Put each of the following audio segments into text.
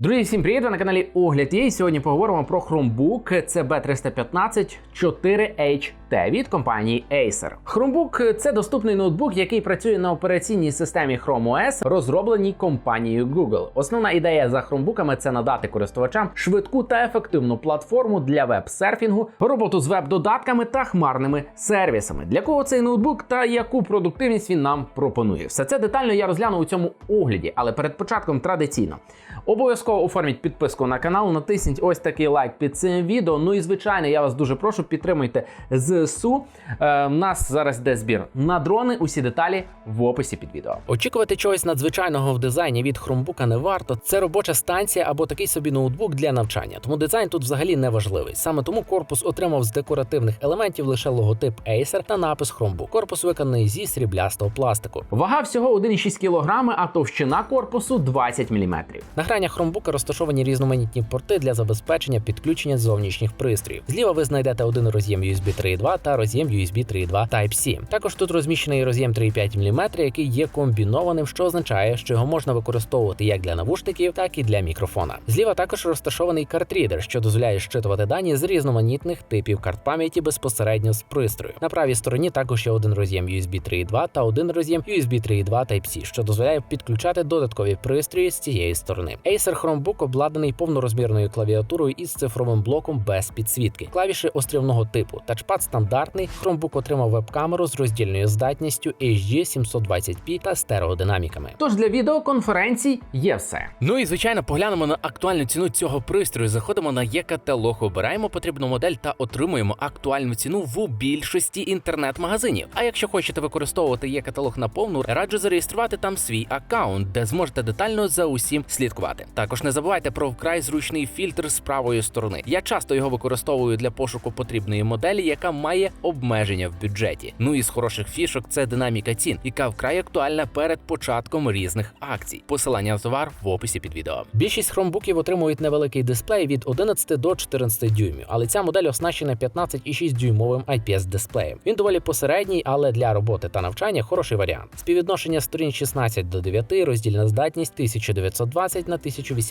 Друзі, всім привіт! Ви на каналі Огляд є. Сьогодні поговоримо про Chromebook CB315 4HT від компанії Acer. Chromebook – це доступний ноутбук, який працює на операційній системі Chrome OS, розробленій компанією Google. Основна ідея за хромбуками це надати користувачам швидку та ефективну платформу для веб-серфінгу, роботу з веб-додатками та хмарними сервісами. Для кого цей ноутбук та яку продуктивність він нам пропонує? Все це детально я розгляну у цьому огляді, але перед початком традиційно. Обов'язково оформіть підписку на канал, натисніть ось такий лайк під цим відео. Ну і звичайно, я вас дуже прошу, підтримуйте ЗСУ. Е, у нас зараз йде збір на дрони. Усі деталі в описі під відео. Очікувати чогось надзвичайного в дизайні від хромбука не варто. Це робоча станція або такий собі ноутбук для навчання. Тому дизайн тут взагалі не важливий. Саме тому корпус отримав з декоративних елементів лише логотип Acer та напис Chromebook. Корпус виконаний зі сріблястого пластику. Вага всього 1,6 кг, а товщина корпусу 20 мм. На гранях хромбука розташовані різноманітні порти для забезпечення підключення зовнішніх пристроїв. Зліва ви знайдете один роз'єм USB 3.2 та роз'єм USB 3.2 Type-C. Також тут розміщений роз'єм 3,5 мм, який є комбінованим, що означає, що його можна використовувати як для навушників, так і для мікрофона. Зліва також розташований картрідер, що дозволяє щитувати дані з різноманітних типів карт пам'яті безпосередньо з пристрою. На правій стороні також є один роз'єм USB 3.2 та один роз'єм USB 3.2 Type-C, що дозволяє підключати додаткові пристрої з цієї сторони. Acer Chromebook обладнаний повнорозмірною клавіатурою із цифровим блоком без підсвітки. Клавіші острівного типу. Тачпад стандартний. Chromebook отримав веб-камеру з роздільною здатністю HD 720p та стереодинаміками. Тож для відеоконференцій є все. Ну і звичайно, поглянемо на актуальну ціну цього пристрою. Заходимо на є-каталог, обираємо потрібну модель та отримуємо актуальну ціну в більшості інтернет-магазинів. А якщо хочете використовувати є-каталог на повну, раджу зареєструвати там свій аккаунт, де зможете детально за усім слідкувати. Також не забувайте про вкрай зручний фільтр з правої сторони. Я часто його використовую для пошуку потрібної моделі, яка має обмеження в бюджеті. Ну і з хороших фішок це динаміка цін, яка вкрай актуальна перед початком різних акцій. Посилання на товар в описі під відео. Більшість хромбуків отримують невеликий дисплей від 11 до 14 дюймів, але ця модель оснащена 15,6 дюймовим IPS дисплеєм. Він доволі посередній, але для роботи та навчання хороший варіант. Співвідношення сторін 16 до 9, роздільна здатність 1920 на 1080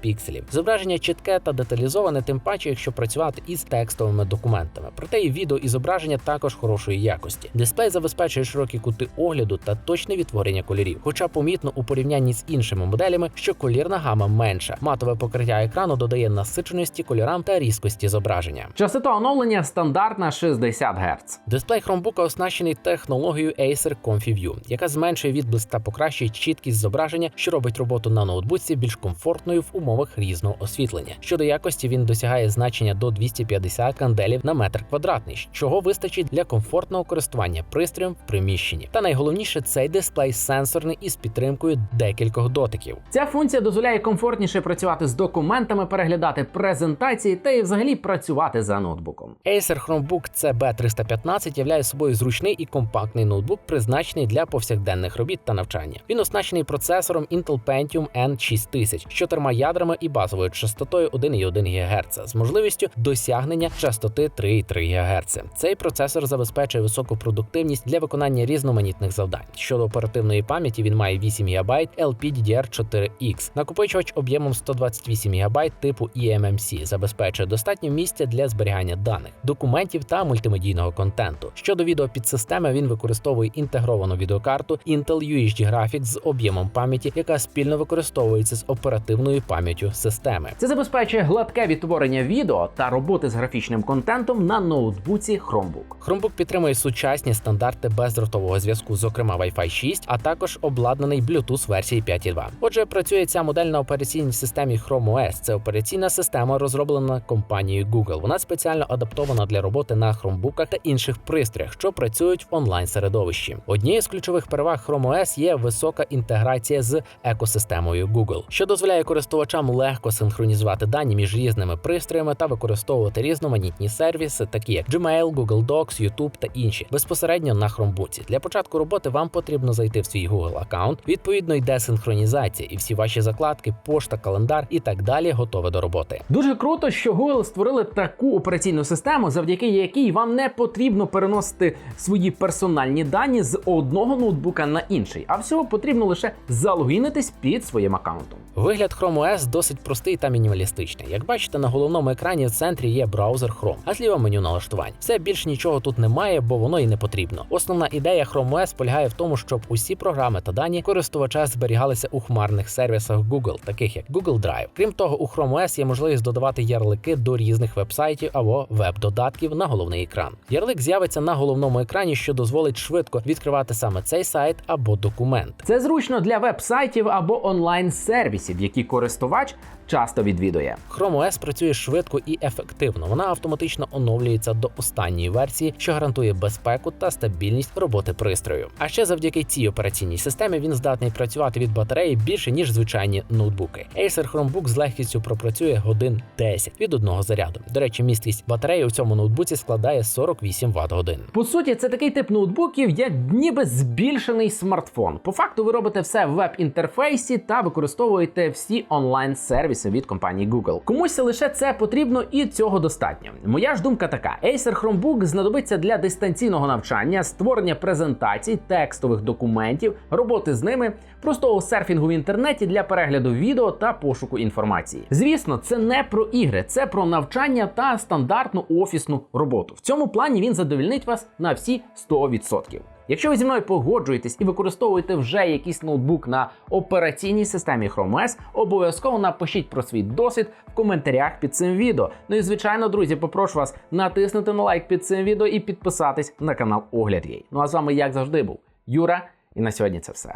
пікселів. Зображення чітке та деталізоване, тим паче, якщо працювати із текстовими документами. Проте і відео і зображення також хорошої якості. Дисплей забезпечує широкі кути огляду та точне відтворення кольорів. Хоча помітно у порівнянні з іншими моделями, що колірна гама менша. Матове покриття екрану додає насиченості кольорам та різкості зображення. Частота оновлення стандартна 60 Гц. Дисплей Chromebook оснащений технологією Acer ComfyView, яка зменшує відблиск та покращує чіткість зображення, що робить роботу на ноутбуці більш комфортною в умовах різного освітлення. Щодо якості він досягає значення до 250 канделів на метр квадратний, чого вистачить для комфортного користування пристроєм в приміщенні. Та найголовніше цей дисплей сенсорний із підтримкою декількох дотиків. Ця функція дозволяє комфортніше працювати з документами, переглядати презентації та і взагалі працювати за ноутбуком. Acer Chromebook CB315 являє собою зручний і компактний ноутбук, призначений для повсякденних робіт та навчання. Він оснащений процесором Intel Pentium N6000 з чотирма ядрами і базовою частотою 1,1 ГГц з можливістю досягнення частоти 3,3 ГГц. Цей процесор забезпечує високу продуктивність для виконання різноманітних завдань. Щодо оперативної пам'яті, він має 8 ГБ LPDDR4X. Накопичувач об'ємом 128 ГБ типу eMMC забезпечує достатньо місця для зберігання даних, документів та мультимедійного контенту. Щодо відеопідсистеми, він використовує інтегровану відеокарту Intel UHD Graphics з об'ємом пам'яті, яка спільно використовується з оперативною пам'яттю системи. Це забезпечує гладке відтворення відео та роботи з графічним контентом на ноутбуці Chromebook. Chromebook підтримує сучасні стандарти бездротового зв'язку, зокрема Wi-Fi 6, а також обладнаний Bluetooth версії 5.2. Отже, працює ця модель на операційній системі Chrome OS. Це операційна система, розроблена компанією Google. Вона спеціально адаптована для роботи на хромбуках та інших пристроях, що працюють в онлайн середовищі. Однією з ключових переваг Chrome OS є висока інтеграція з екосистемою Google, що дозволяє користувачам легко синхронізувати дані між різними пристроями та використовувати різноманітні сервіси, такі як Gmail, Google Docs, YouTube та інші, безпосередньо на хромбуці. Для початку роботи вам потрібно зайти в свій Google аккаунт. Відповідно, йде синхронізація, і всі ваші закладки, пошта, календар і так далі готові до роботи. Дуже круто, що Google створили таку операційну систему, завдяки якій вам не потрібно переносити свої персональні дані з одного ноутбука на інший, а всього потрібно лише залогінитись під своїм аккаунтом. Вигляд Chrome OS досить простий та мінімалістичний. Як бачите, на головному екрані в центрі є браузер Chrome, а зліва меню налаштувань. Все більш нічого тут немає, бо воно і не потрібно. Основна ідея Chrome OS полягає в тому, щоб усі програми та дані користувача зберігалися у хмарних сервісах Google, таких як Google Drive. Крім того, у Chrome OS є можливість додавати ярлики до різних вебсайтів або веб-додатків на головний екран. Ярлик з'явиться на головному екрані, що дозволить швидко відкривати саме цей сайт або документ. Це зручно для веб-сайтів або онлайн-сервісів, які користувач часто відвідує. Chrome OS працює швидко і ефективно. Вона автоматично оновлюється до останньої версії, що гарантує безпеку та стабільність роботи пристрою. А ще завдяки цій операційній системі він здатний працювати від батареї більше ніж звичайні ноутбуки. Acer Chromebook з легкістю пропрацює годин 10 від одного заряду. До речі, місткість батареї у цьому ноутбуці складає 48 Вт годин. По суті, це такий тип ноутбуків, як ніби збільшений смартфон. По факту, ви робите все в веб-інтерфейсі та використовуєте всі онлайн-сервіси від компанії Google. Комусь лише це потрібно і цього достатньо. Моя ж думка така: Acer Chromebook знадобиться для дистанційного навчання, створення презентацій, текстових документів, роботи з ними, простого серфінгу в інтернеті для перегляду відео та пошуку інформації. Звісно, це не про ігри, це про навчання та стандартну офісну роботу. В цьому плані він задовільнить вас на всі 100%. Якщо ви зі мною погоджуєтесь і використовуєте вже якийсь ноутбук на операційній системі Chrome OS, обов'язково напишіть про свій досвід в коментарях під цим відео. Ну і звичайно, друзі, попрошу вас натиснути на лайк під цим відео і підписатись на канал Огляд Єй. Ну а з вами, як завжди, був Юра, і на сьогодні це все.